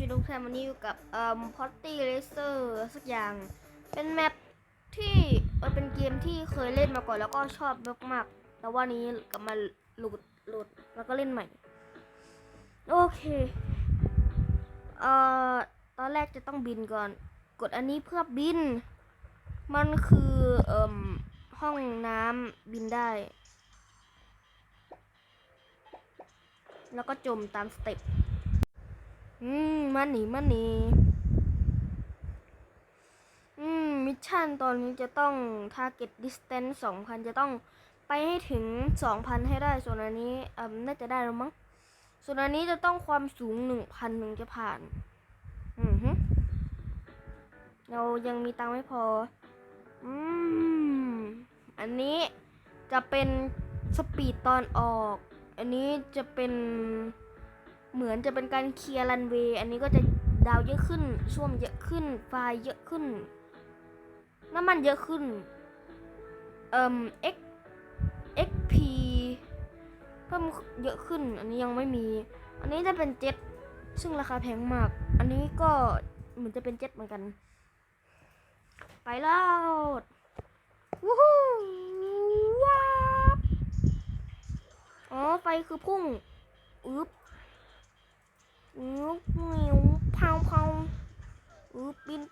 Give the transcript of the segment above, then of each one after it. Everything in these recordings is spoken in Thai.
ช่วยดูแค่วันนี้อยู่กับเอ่อพอตตี้เลเซอร์สักอย่าง เป็นแมปที่เออเป็นเกมที่เคยเล่นมาก่อนแล้วก็ชอบมากๆแต่ว่านี้กลับมาหลุดหลุดแล้วก็เล่นใหม่ โอเค เอ่อ ตอนแรกจะต้องบินก่อน กดอันนี้เพื่อบิน มันคือเอ่มห้องน้ำบินได้ แล้วก็จมตามสเต็ป อืมมันหนีมันหนีอืมมิชชั่นตอนนี้จะต้อง target distance 2,000 จะต้องไปให้ถึง 2,000 ให้ได้ ส่วนอันนี้อ่าน่าจะได้แล้วมั้ง ส่วนอันนี้จะต้องความสูง 1,000 ถึงจะผ่าน อือฮึเรายังมีตังค์ไม่พอ อืม อันนี้จะเป็นสปีดตอนออก อันนี้จะเป็น เหมือนจะเป็นการเคลียร์รันเวย์อันนี้ก็จะดาวเยอะขึ้นช่วมเยอะขึ้นไฟเยอะขึ้น น้ำมันเยอะขึ้น เอ่ม x xp เพิ่มเยอะขึ้น อันนี้ยังไม่มี อันนี้จะเป็นเจ็ตซึ่งราคาแพงมาก อันนี้ก็เหมือนจะเป็นเจ็ตเหมือนกัน ไปแล้ววู้ฮู้ว้าอ๋อไฟคือพุ่ง อึ๊บ อึ๊บเหนียวเผาเผาอึ๊บบิน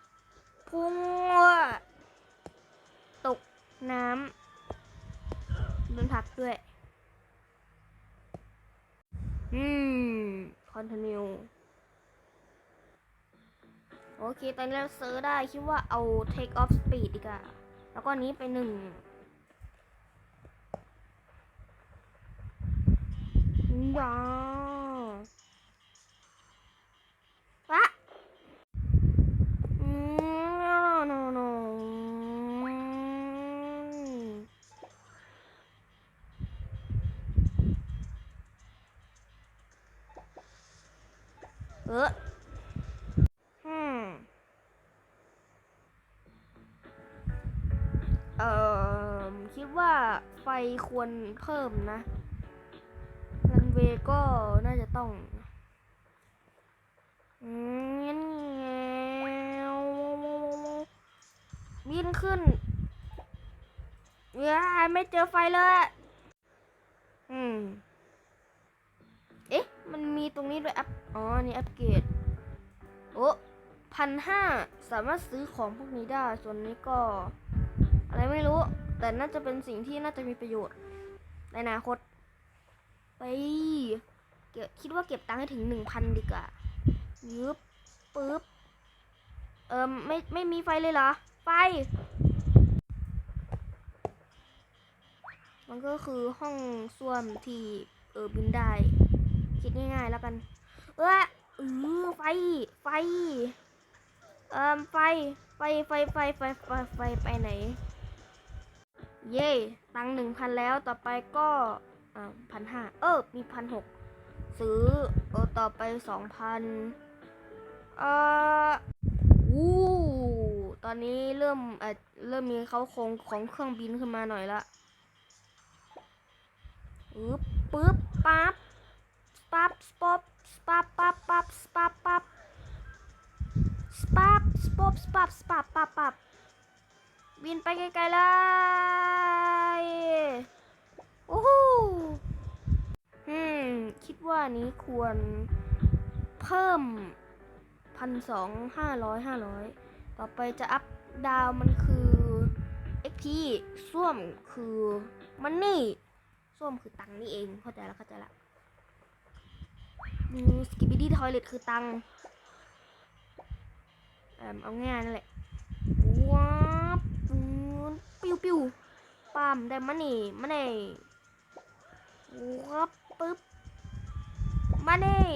พุ่งตกน้ำโดนผักด้วย อืม continue โอเค ตอนนี้เราซื้อได้ คิดว่าเอา take off speed ดีกว่า แล้วก็นี้ไปหนึ่ง ว้าวะอืม no no no เออเออคิดว่าไฟควรเพิ่มนะ รันเวย์ก็น่าจะต้องอืมงั้นวบินขึ้นเว้ยไม่เจอไฟเลยอะอืม เอ๊ะ มันมีตรงนี้ด้วยอัพ อ๋อ นี่อัปเกรด โอ้พันห้าสามารถซื้อของพวกนี้ได้ ส่วนนี้ก็ อะไรไม่รู้ แต่น่าจะเป็นสิ่งที่น่าจะมีประโยชน์ ในอนาคต ไปเก็บคิดว่าเก็บตังค์ให้ถึงหนึ่งพันดีกว่ายึบปึ๊บ เอิมไม่ไม่มีไฟเลยเหรอ ไฟ มันก็คือห้องส้วมที่เออบินได้ คิดง่ายๆแล้วกัน เออเออไฟ ไฟ เอ่อไฟ ไฟ ไฟ ไฟ ไฟ ไฟ ไฟ ไปไหน เย่ตังหนึ่งพันแล้ว ต่อไปก็อ่าพันห้า เออ มีพันหก ซื้อ เออ ต่อไปสองพันเอ่อวู้ตอนนี้เริ่มเอ่อเริ่มมีเขาโครงของเครื่องบินขึ้นมาหน่อยละอึ๊บปึ๊บปั๊บปั๊บป๊อปสปั๊บ ปับปับปับปับบินไปไกลๆเลยโอ้โหอืม คิดว่านี้ควรเพิ่มพันสองห้าร้อยห้าร้อยต่อไปจะอัพดาวมันคือ XP ส้วมคือมันนี่ส้วมคือตังนี่เอง เข้าใจแล้วเข้าใจแล้วสกิปปี้ดี้ทอยเลทคือตังค์ เอิ่เอาง่ายนั่นแหละว้าปูนปิ้วปิ้วปามได้มานี่มานี่ว้าปึ๊บมานี่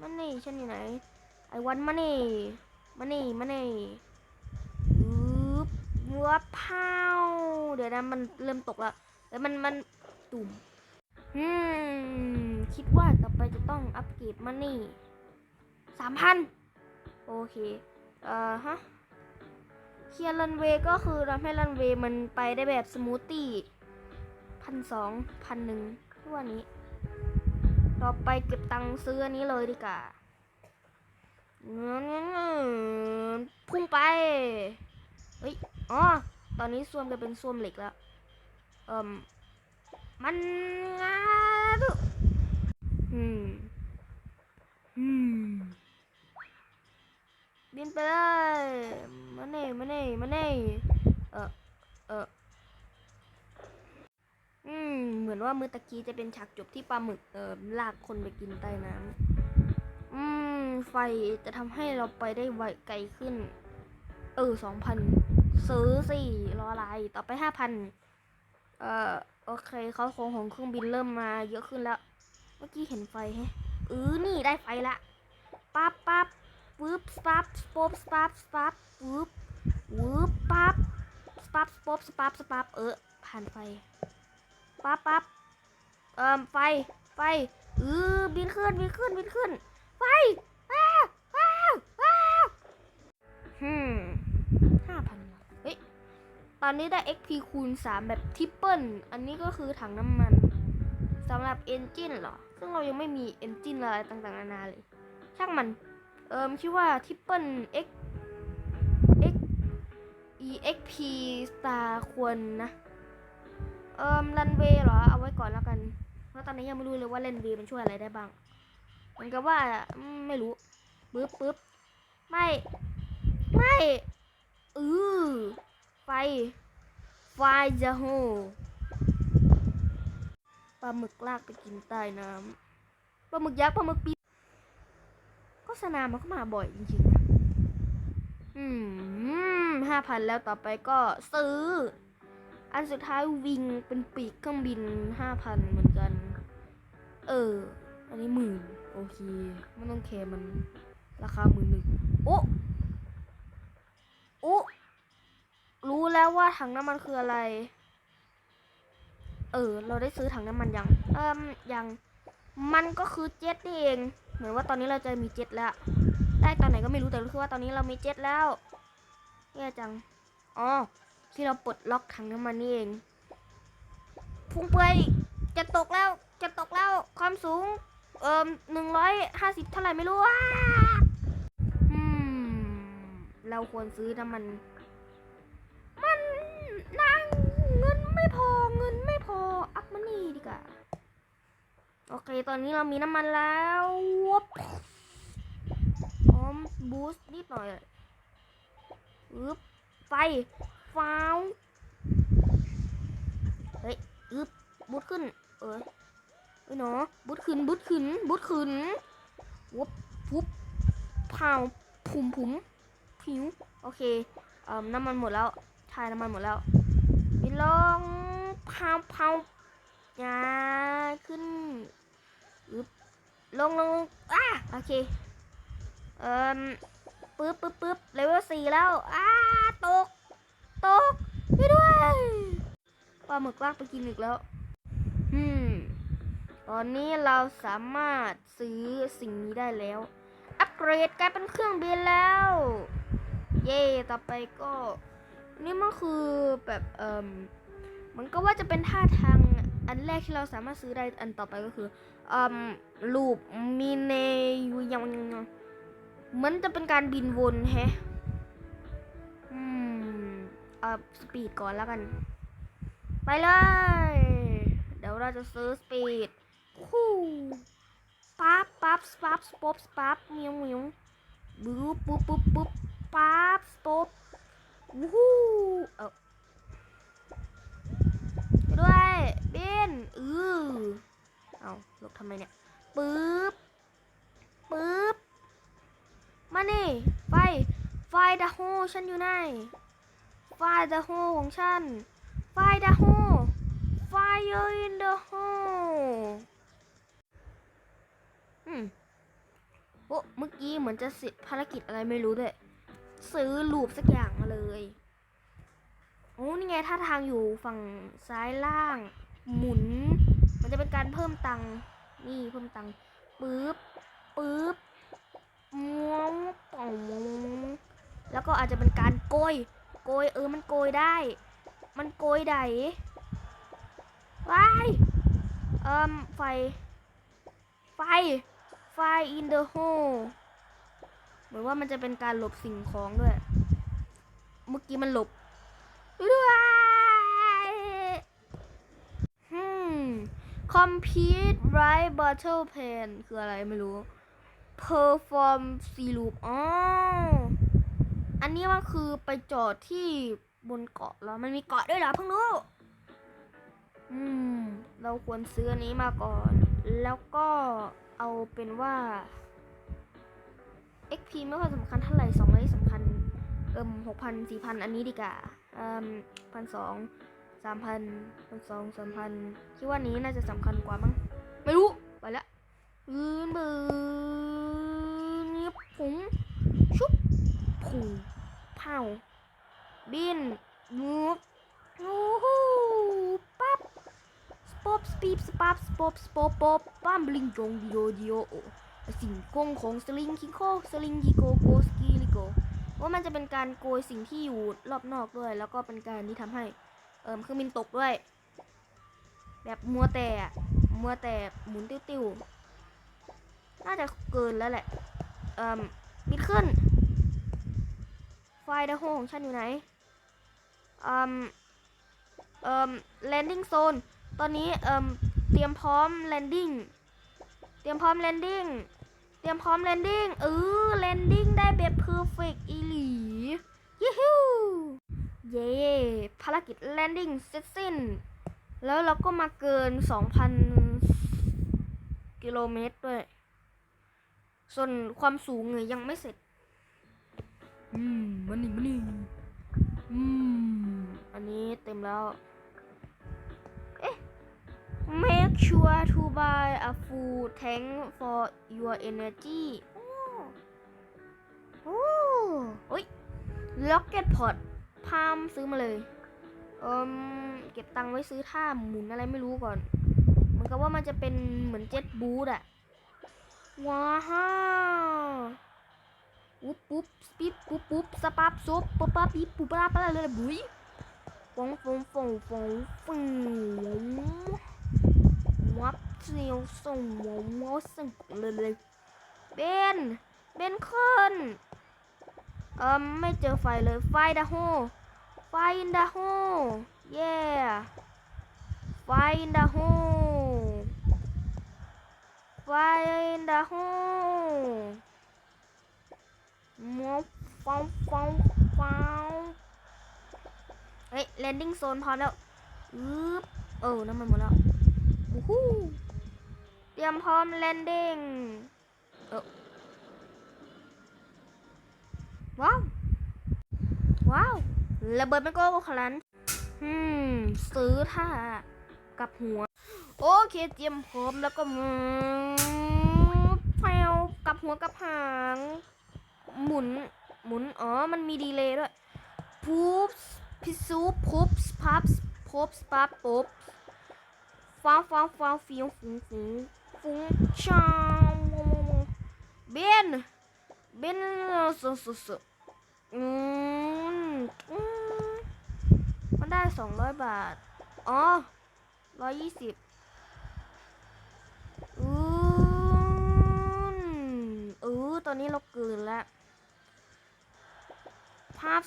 มานี่ฉันอยู่ไหนไอวันมานี่มานี่มานี่ปึ๊บว้าพาวเดี๋ยวนะมันเริ่มตกล้วแล้วมันมันตุ่มอืมคิดว่าต่อไปจะต้องอัปเกรดมันนี่สามพันโอเค เอ่อฮะเคลียร์รันเวย์ก็คือทำให้รันเวย์มันไปได้แบบสมูทตี้พันสองพันหนึ่งทั่วนี้ ต่อไปเก็บตังค์ซื้ออันนี้เลยดีกว่าพุ่งไป เฮ้ย อ๋อ ตอนนี้ส้วมจะเป็นส้วมเหล็กแล้ว เอ่ม มันงาดุอืม อืม บินไปเลยมาเน่มาเน่มาเน่เออเอออืมเหมือนว่ามือตะกี้จะเป็นฉากจบที่ปลาหมึกเออลากคนไปกินใต้น้ำอืม ไฟจะทำให้เราไปได้ไวไกลขึ้น เออสองพันซื้อสี่รออะไรต่อไปห้าพันเอ่อโอเคเขาโคงของเครื่องบินเริ่มมาเยอะขึ้นแล้ว เมื่อกี้เห็นไฟแฮะเออนี่ได้ไฟละปั๊บปั๊บ วืบสปั๊บสป๊บสปั๊บสปั๊บวืบวืบปั๊บสปั๊บสป๊บสปั๊บสปั๊บเออผ่านไฟปั๊บปั๊บเอ่อไฟไฟเออบินขึ้นบินขึ้นบินขึ้นไฟว้าวว้าวว้าวฮึห้าพันเฮ้ยตอนนี้ได้ XP คูณ3แบบทริปเปิลอันนี้ก็คือถังน้ำมันสำหรับเอนจินเหรอ ซึ่งเรายังไม่มีเอนจินอะไรต่างๆนานาเลย ช่างมัน อิมคิดว่าทิปเปิล X X EXP Star ควรนะ เอิมรันเวย์เหรอ เอาไว้ก่อนแล้วกัน เพราะตอนนี้ยังไม่รู้เลยว่าเล่นเวย์มันช่วยอะไรได้บ้าง เหมือนกับว่าไม่รู้ปึ๊บปึ๊บไม่ ไม่เออไฟ ไฟจะโหปลาหมึกลากไปกินใต้น้ำปลาหมึกยักษ์ปลาหมึกปี ษณามันก็มาบ่อยจริงๆนะอืมห้าพันแล้วต่อไปก็ซื้อ อันสุดท้ายวิงเป็นปีกเครื่องบินห้าพันเหมือนกัน เออ อันนี้หมื่นโอเคไม่ต้องแคร์มัน ราคาหมื่นหนึ่งโอ้โอ้รู้แล้วว่าถังน้ำมันคืออะไร เออ เราได้ซื้อถังน้ำมันยัง เอ่มยัง มันก็คือเจ็ตนี่เอง เหมือนว่าตอนนี้เราจะมีเจ็ตแล้วได้ตอนไหนก็ไม่รู้แต่รู้คือว่าตอนนี้เรามีเจ็ตแล้วแย่จังอ๋อที่เราปลดล็อกถังน้ำมันนี่เอง พุ่งไปจะตกแล้วจะตกแล้วความสูง เอ่อหนึ่งร้อยห้าสิบเท่าไหร่ไม่รู้อะอืมเราควรซื้อน้ำมัน มันนั่งเงินไม่พอเงินไม่พออัพมันนี่ดีกว่า โอเค ตอนนี้เรามีน้ำมันแล้ววบพร้อมบูสต์นิดหน่อยอึบไฟฟ้าวเฮ้ยอึบบูสต์ขึ้น เออเอ้ยเนาะบุดขึ้นบุดขึ้นบุดขึ้นวบวุบเผาผุมผุมผิว โอเคเอ่อน้ำมันหมดแล้วทายน้ำมันหมดแล้วบินลงเผาเผาอ ยาขึ้นอึบลงลงอะโอเค เอ่อปึ๊บปึ๊บปึ๊บเลเวลสี่แล้ว อ้า ตก ตกไปด้วยปลาหมึกลากไปกินอีกแล้ว อืม ตอนนี้เราสามารถซื้อสิ่งนี้ได้แล้ว อัปเกรดกลายเป็นเครื่องบินแล้ว เย่ต่อไปก็ นี่มันคือแบบ เอ่มมันก็ว่าจะเป็นท่าทาง อันแรกที่เราสามารถซื้อได้อันต่อไปก็คืออ่มลูปมีเนยูยังเหมือนจะเป็นการบินวนแฮะอืมเอ่อสปีดก่อนแล้วกัน ไปเลย เดี๋ยวเราจะซื้อสปีดคู่ปั๊บปั๊บปั๊บป๊บปั๊บเมียวเมียวบุ๊บปุ๊บปุ๊บปุ๊บปั๊บป๊บวู้เออ ด้วยบินอือเอาลบทำไมเนี่ยปึ๊บปึ๊บมานี่ไฟไฟดาโฮฉันอยู่ไหนไฟดาโฮของฉันไฟดาโฮ Fire in the hole อืมโอ้เมื่อกี้เหมือนจะเสร็จภารกิจอะไรไม่รู้ด้วย ซื้อลูปสักอย่างมาเลย โอ้นี่ไงท่าทางอยู่ฝั่งซ้ายล่าง หมุน มันจะเป็นการเพิ่มตังค์นี่เพิ่มตังค์ปึ๊บปึ๊บม้วงป่องแล้วก็อาจจะเป็นการโกย โกยเออมันโกยได้ มันโกยไดว้ายเอ่มไฟ ไฟ ไฟ in the hole มือนว่ามันจะเป็นการหลบสิ่งของด้วย เมื่อกี้มันหลบ ด้วยฮึม compete right battle plan คืออะไรไม่รู้ perform c loop อ๋ออันนี้มันคือไปจอดที่บนเกาะแล้วมันมีเกาะด้วยเหรอเพิ่งรู้ อืม เราควรซื้ออันนี้มาก่อน แล้วก็เอาเป็นว่า XP ไม่ค่อยสำคัญเท่าไหร่สองอันนี้สำคัญ เอิมหกพันสี่พันอันนี้ดีกว่า พันสองสามพันพันสองสามพันคิดว่านี้น่าจะสำคัญกว่ามั้งไม่รู้ ไปละบืนบืนนี่ผงชุบผงเผาบินงูโอ้โหปั๊บสปอปสปีบสปับสปอปสปอปปอปปั๊มบลิงจงดิโอดิโอสิงกงของสลิงคิโคสลิงกิโกโกสกิลิโก ว่ามันจะเป็นการโกยสิ่งที่อยู่รอบนอกด้วย แล้วก็เป็นการที่ทำให้ เอิมเครื่องบินตกด้วย แบบมัวแต่อะมัวแต่หมุนติ้วๆน่าจะเกินแล้วแหละเอิมบิดขึ้น ไฟล์ดาโฮของฉันอยู่ไหนเอิมเอิมแลนดิ้งโซนตอนนี้เอิมเตรียมพร้อมแลนดิ้งเตรียมพร้อมแลนดิ้ง ตรียมพร้อมแลนดิ้งเออแลนดิ้งได้แบบเพอร์เฟกต์อีหลียูฮูเย้ภารกิจแลนดิ้งเสร็จสิ้น แล้วเราก็มาเกิน 2,000 กิโลเมตรด้วย ส่วนความสูงเนี่ยยังไม่เสร็จ อืม มันนี่มันนี่อืม อันนี้เต็มแล้ว make sure to buy a full tank for your energy โอ้โอ้โอ้ย rocket pod พามซื้อมาเลยเอิมเก็บตังค์ไว้ซื้อท่าหมุนอะไรไม่รู้ก่อน เหมือนกับว่ามันจะเป็นเหมือนเจ็ตบูทอะว้าวปุ๊บปุ๊บปิ๊บปุ๊บปุ๊บสปับซุปปุ๊บปั๊บปิ๊บปุ๊บปั๊บอะไรเลยบุ้ยฟงฟงฟงฟงฟงวับ เซียวส่งวงวส่งเลยเลยเบนเบนขึ้นเอิมไม่เจอไฟเลยไฟดาโฮ Fire in the hole yeah Fire in the hole Fire in the hole มอฟองฟองฟองเฮ้ย landing zone พร้อมแล้วอึ๊บเออน้ำมันหมดแล้ววู้ฮู้เต รียมพร้อม landing เออว้าว ว้าว ระเบิดไม่โก้คลันอืม ซื้อท่ากับหัว โอเคเตรียมพร้อมแล้วก็มือแฟวกับหัวกับหาง หมุน หมุน อ๋อ มันมีดีเลย์ด้วยพูบพิซูพูบพับพูบปับปุ๊บฟ้าวฟ้าวฟ้าวฟิวฟุ้งฟุ้ง ฟุ้งชาวเบนเบนสุดสุดสุดอืมมันได้สองร้อยบาท อ๋อร้อยยี่สิบอืมเออตอนนี้เราเกินแล้วพับ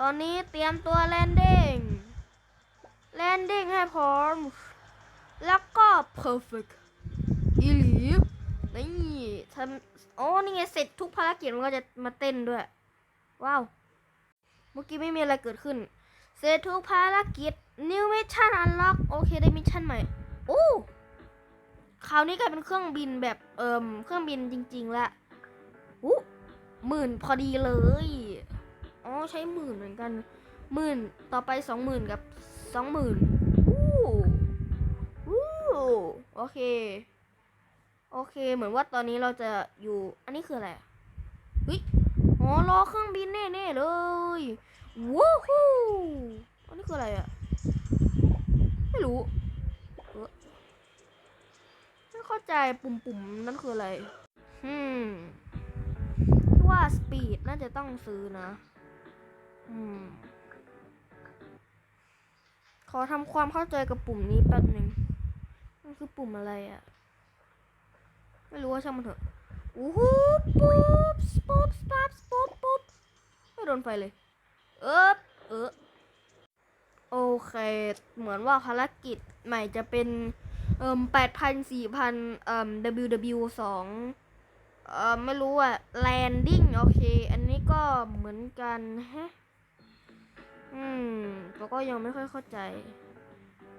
ตอนนี้เตรียมตัวแลนดิ้งแลนดิ้งให้พร้อม แล้วก็ perfect อี อีหลีนี่ทำอ๋อนี่ไงเสร็จทุกภารกิจมันก็จะมาเต้นด้วย ว้าว เมื่อกี้ไม่มีอะไรเกิดขึ้น เสร็จทุกภารกิจ New Mission Unlock โอเคได้มิชชั่นใหม่ โอ้คราวนี้กลายเป็นเครื่องบินแบบเอิมเครื่องบินจริง ๆ ละอู้หมื่นพอดีเลย อ๋อใช้หมื่นเหมือนกันหมื่นต่อไปสองหมื่นกับสองหมื่นอู้อู้โอเค โอเค เหมือนว่าตอนนี้เราจะอยู่ อันนี้คืออะไรอะเฮ้ยอ๋อรอเครื่องบินแน่ๆเลยว้าวฮู้อันนี้คืออะไรอะไม่รู้ไม่เข้าใจปุ่มๆนั่นคืออะไรฮึมว่าสปีดน่าจะต้องซื้อนะ อืม ขอทำความเข้าใจกับปุ่มนี้แป๊บหนึ่งมันคือปุ่มอะไรอะ ไม่รู้ว่าช่างมันเถอะอู้หูปุ๊บปุ๊บปั๊บปุ๊บปุ๊บไม่โดนไฟเลย เออเออโอเค เหมือนว่าภารกิจใหม่จะเป็น เอ่มแปดพันสี่พันเอ่ม WW สองเอ่อไม่รู้อะ landing โอเค อันนี้ก็เหมือนกันแฮะ อืมแต่ก็ยังไม่ค่อยเข้าใจ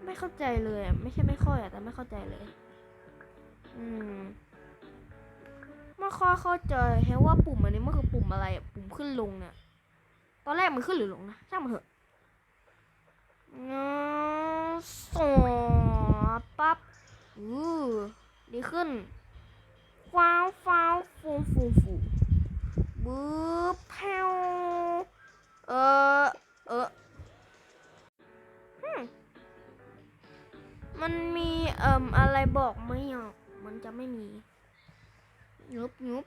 ไม่เข้าใจเลย ไม่ใช่ไม่ค่อยอะแต่ไม่เข้าใจเลย อืม ไม่ค่อยเข้าใจแฮะว่าปุ่มอันนี้มันคือปุ่มอะไรปุ่มขึ้นลงเนี่ยตอนแรกมันขึ้นหรือลงนะช่างมันเถอะงั้นสอปั๊บอือดีขึ้นฟ้าวฟ้าวฟูฟูฟูบึ๊บแพวเออเออมมันมีเอ่มอะไรบอกไหมอะมันจะไม่มี ยุบยุบ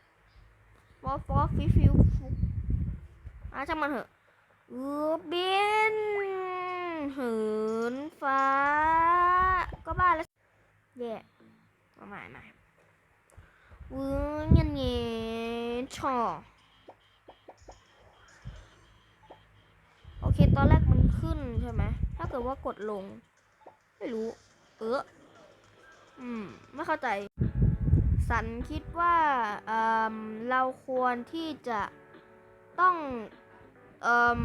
ฟอฟอฟิฟิวฟุอะช่างมันเถอะเออบินเหินฟ้า ก็บ้าแล้วแย่มาใหม่ใหม่วื้อเงี้ยเงี้ยชอโอเค ตอนแรกมันขึ้นใช่ไหม ถ้าเกิดว่ากดลง ไม่รู้ เออ อืม ไม่เข้าใจ สันคิดว่าเเราควรที่จะต้องเอ่ม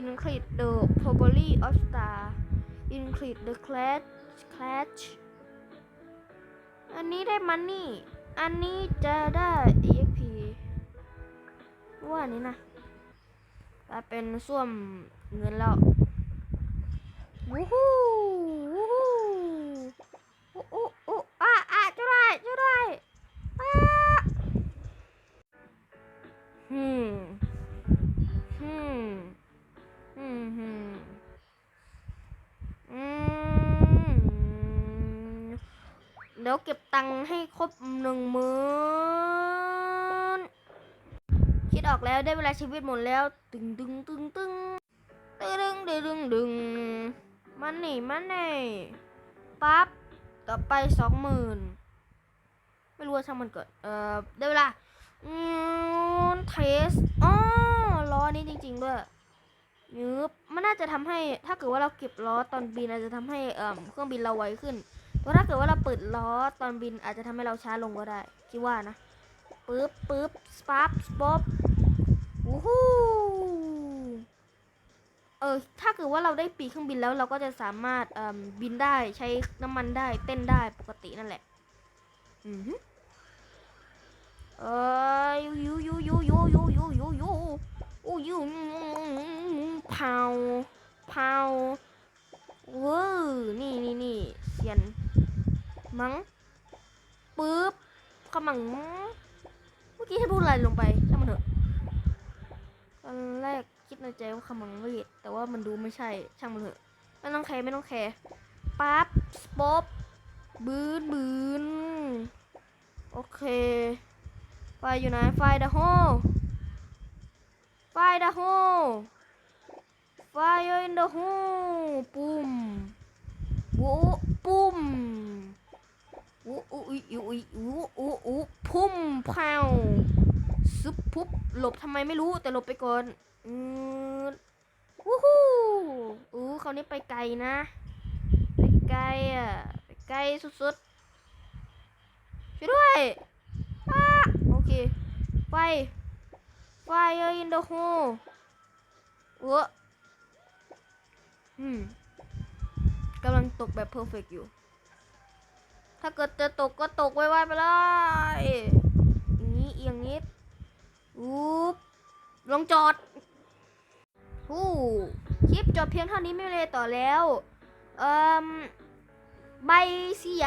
increase the probability of star increase the clash clash อันนี้ได้มันนี่ อันนี้จะได้ exp ว่าอันนี้นะกลายเป็นส้วมเงินแล้ว วู้ฮู้วู้ฮู้อู้อู้อู้อะอะช่วยด้วยช่วยด้วยอะฮึมฮึมฮึมฮึมอืมเดี๋ยวเก็บตังค์ให้ครบหนึ่งหมื่นคิดออกแล้วได้เวลาชีวิตหมดแล้ว ตึงตึงตึงตึงตึงตึงตึงตึง มันหนีมันหนีปั๊บ ต่อไปสองหมื่นไม่รู้ว่าช่างมันเกิด เอ่อ ได้เวลา อืมเทสอ๋อล้อนี้จริง ๆ ด้วยยึบมันน่าจะทำให้ ถ้าเกิดว่าเราเก็บล้อตอนบินอาจจะทำให้เอ่อเครื่องบินเราไวขึ้นแต่ถ้าเกิดว่าเราเปิดล้อตอนบินอาจจะทำให้เราช้าลงก็ได้ คิดว่านะปึ๊บปึ๊บสปั๊บสป๊อปวู้ฮู้ เออถ้าเกิดว่าเราได้ปีเครื่องบินแล้วเราก็จะสามารถเอ่อบินได้ใช้น้ำมันได้เต้นได้ปกตินั่นแหละ อือเอ้ยยูยูยูยูยูยูยูยูโอ้ยูพาวพาวเว้อนี่นี่นี่เสียน มั้งปึ๊บขมังเมื่อกี้ให้พูดอะไรลงไปช่างมันเถอะตอนแรก คิดในใจว่าขมังเวทแต่ว่ามันดูไม่ใช่ช่างมันเถอะไม่ต้องแคร์ไม่ต้องแคร์ปั๊บสป๊อปบืนบืนโอเค ไฟอยู่ไหนไฟดะโฮไฟดะโฮไฟอินดะโฮปุ่มวูปุ่มวูอุ้ยอุ้ยอู้อู้อู้พุ่มพาวซึบปุ๊บหลบทำไมไม่รู้แต่หลบไปก่อน อือวู้ฮู้อู้ครานี้ไปไกลนะ ไปไกลอะ ไปไกลสุดๆ ช่วยด้วยอ้าโอเค ไฟ ไฟอินเดอะโฮเอออืมกำลังตกแบบเพอร์เฟกอยู่ ถ้าเกิดจะตกก็ตกไวๆไปเลยอย่างนี้เอียงนิดอุ๊บลงจอด ฮู้คลิปจบเพียงเท่านี้ไม่เลยต่อแล้ว เอ่มบเสีย